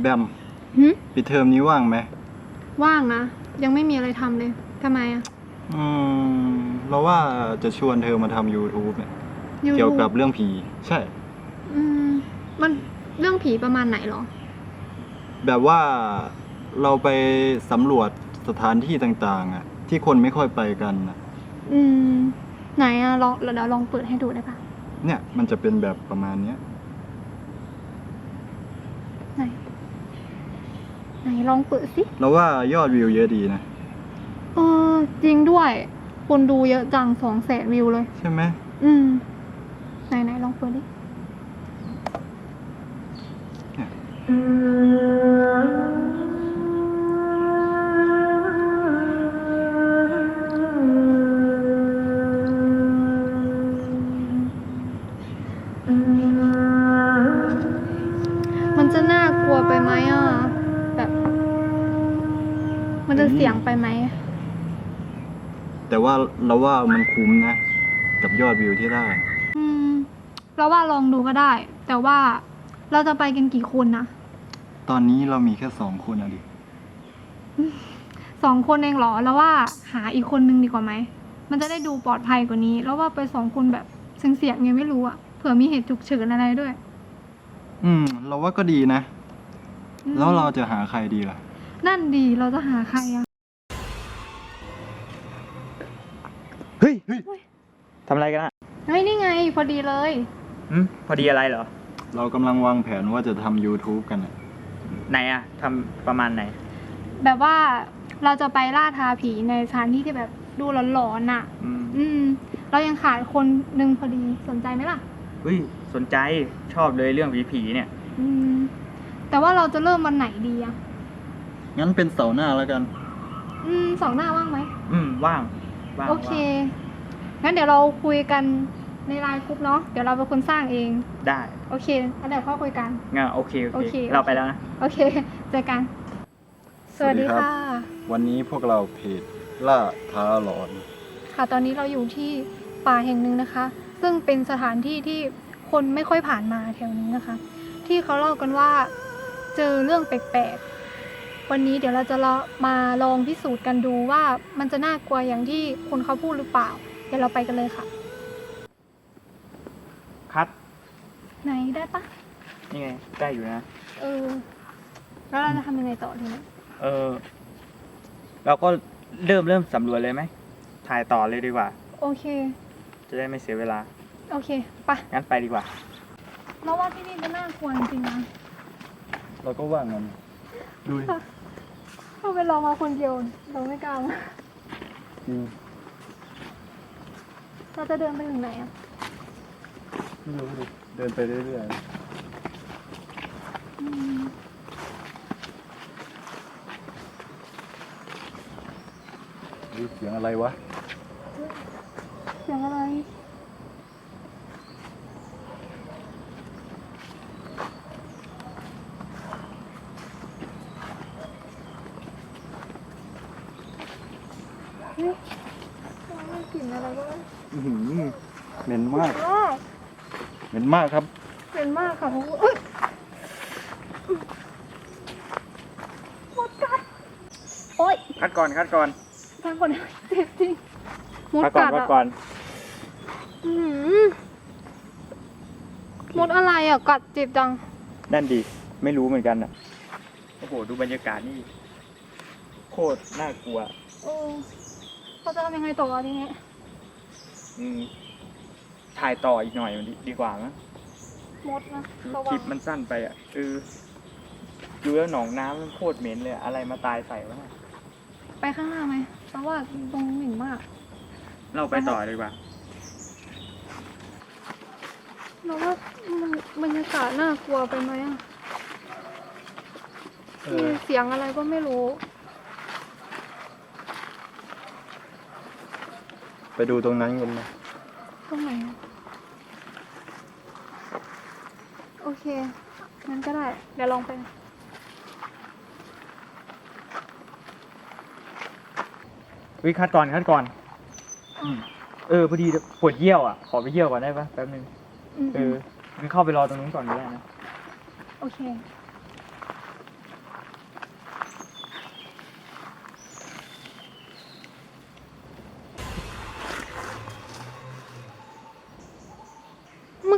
แบมหึปิดเทอมนี้ว่างไหมว่างนะ ยังไม่มีอะไรทำเลยทำไมอะ อืมเราว่าจะชวนเธอมาทำ YouTube เนี่ย YouTube เกี่ยวกับเรื่องผี ใช่ อืมมันเรื่องผีประมาณไหนเหรอ แบบว่าเราไปสำรวจสถานที่ต่างๆอะที่คนไม่ค่อยไปกันน่ะอืม ไหนอะลองเดี๋ยวลองเปิดให้ดูได้ปะเนี่ยมันจะเป็นแบบประมาณเนี้ย ไหน ไหน ลองเปิดสิเราว่ายอดวิวเยอะดีนะ เออ จริงด้วย คนดูเยอะจังสองแสนวิวเลย ใช่ไหม อืม ไหนไหนลองเปิดดิเนี่ยมันจะน่ากลัวไปไหมอะแบบ มันจะเสี่ยงไปไหม แต่ว่าเราว่ามันคุ้มนะ กับยอดวิวที่ได้ อืม เราว่าลองดูก็ได้ แต่ว่าเราจะไปกันกี่คนนะตอนนี้เรามีแค่สองคนอะดิ สองคนเองเหรอ แล้วว่าหาอีกคนนึงดีกว่าไหม มันจะได้ดูปลอดภัยกว่านี้ แล้วว่าไปสองคนแบบเสี่ยงๆไงไม่รู้อะเผื่อมีเหตุฉุกเฉินอะไรด้วย อืม เราว่าก็ดีนะอืมแล้วเราจะหาใครดีล่ะ นั่นดีเราจะหาใครอะเฮ้ยทำอะไรกันอะเฮ้ยนี่ไงพอดีเลย อืมพอดีอะไรเหรอ เรากำลังวางแผนว่าจะทำ YouTube กันอะไหนอะทำประมาณไหน แบบว่าเราจะไปล่าท้าผีในสถานที่ที่แบบดูหลอนๆน่ะ อืมอืม เรายังขาดคนหนึ่งพอดีสนใจไหมล่ะ เฮ้ยสนใจชอบเลยเรื่องผีๆเนี่ย อืม แต่ว่าเราจะเริ่มวันไหนดีอะ งั้นเป็นเสาร์หน้าแล้วกัน อืมสองหน้าว่างไหม อืม ว่าง ว่างโอเคงั้นเดี๋ยวเราคุยกันในไลน์กรุ๊ปเนาะ เดี๋ยวเราเป็นคนสร้างเองได้โอเคแล้วเดี๋ยวเข้าคุยกัน งั้นโอเค โอโอเค เค เราไปแล้วนะ โอเค เจอกันสสวัวัสสดีดีครับ ค่ะ วันนี้พวกเราเพจล่าท้าหลอน ค่ะ ตอนนี้เราอยู่ที่ป่าแห่งหนึ่งนะคะ ซึ่งเป็นสถานที่ที่คนไม่ค่อยผ่านมาแถวนี้นะคะ ที่เขาเล่ากันว่า เจอเรื่องแปลกๆ วันนี้เดี๋ยวเราจะมาลองพิสูจน์กันดูว่ามันจะน่ากลัวอย่างที่คนเขาพูดหรือเปล่า เดี๋ยวเราไปกันเลยค่ะคัดไหนได้ปะนี่ไงได้อยู่นะ เออ แล้วเราจะทำยังไงต่อทีนี้เออ เราก็เริ่มเริ่มสำรวจเลยไหม ถ่ายต่อเลยดีกว่า โอเค จะได้ไม่เสียเวลา โอเคไปะงั้นไปดีกว่า เราว่าที่นี่จะน่ากลัวจริงๆนะ เราก็ว่างั้น ดูดิถ้าเป็นเรามาคนเดียวเราไม่กล้ามาจริงเราจะเดินไปถึงไหนอะไม่รู้ดิเดินไปเรื่อยอืมๆเฮ้ยเสียงอะไรวะ เสียงอะไร เฮ้ยมัน กลิ่นอะไรก็ไม่อื้อหือเหม็นมากรู้เหม็นมากครับ เป็นมากค่ะทุกคนเอ้ยหมดกัดโอ๊ยคัดก่อนคัดก่อนทางคนเจ็บจริงมดคัดก่อนกัดคัดอะก่อนอื้อหือมดอะไรอะ กัดเจ็บจัง นั่นดี ไม่รู้เหมือนกันอะ โอ้โห ดูบรรยากาศนี่ โคตรน่ากลัว โอ้ เราจะทำยังไงต่อทีนี้อืมถ่ายต่ออีกหน่อยมันดีดีกว่ามั้งมดนะคือระควัลิงปมันสั้นไปอะเออดูแล้วหนองน้ำมันโคตรเหม็นเลยอะอะไรมาตายใส่วะเนี่ยไปข้างหน้าไหมเพราะว่าตรงนี้เหม็นมาก เราไปต่อดีกว่า เราว่ามันบรรยากาศน่ากลัวไปไหมอะเอมีอ เสียงอะไรก็ไม่รู้ ไปดูตรงนั้นกันนะตรงไหนอะโอเค งั้นก็ได้ เดี๋ยวลองไป วิคัดก่อนคัดก่อน อืม เออพอดีปวดเยี่ยวอะ ขอไปเยี่ยวก่อนได้ปะแป๊บนึง อืมเอองั้นเข้าไปรอตรงนู้นก่อนก็ได้นะ โอเค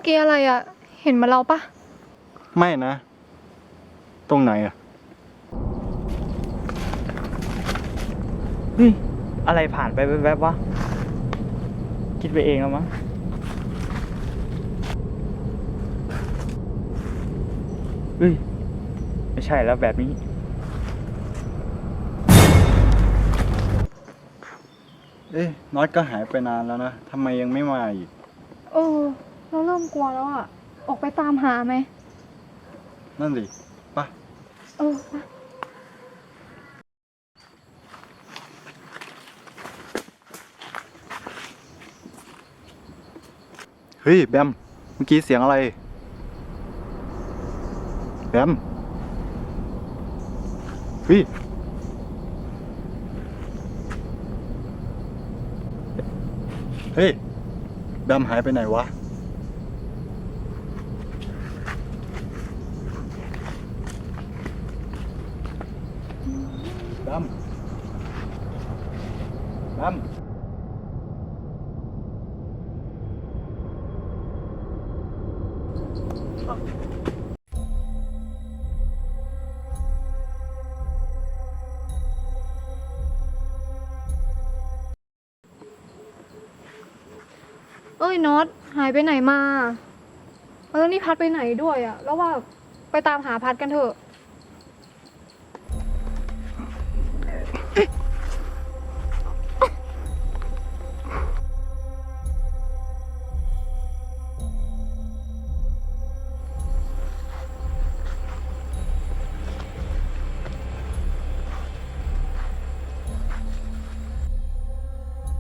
กี้อะไรอะเห็นเหมาเราปะไม่นะ ตรงไหนอะเฮ้ยอะไรผ่านไปแวบๆวะคิดไปเองแล้วมั้งเฮ้ยไม่ใช่แล้วแบบนี้ เอ๊ะน็อตก็หายไปนานแล้วนะทำไมยังไม่มาอีกเออ เราเริ่มกลัวแล้วอะออกไปตามหาไหม นั่นสิปะเออไปเฮ้ย แบม เมื่อกี้เสียงอะไร แบม เฮ้ย เฮ้ย แบมหายไปไหนวะ แบม แบม เอ้ยน็อตหายไปไหนมาแล้วนี่พัดไปไหนด้วยอะแล้วว่าไปตามหาพัดกันเถอะ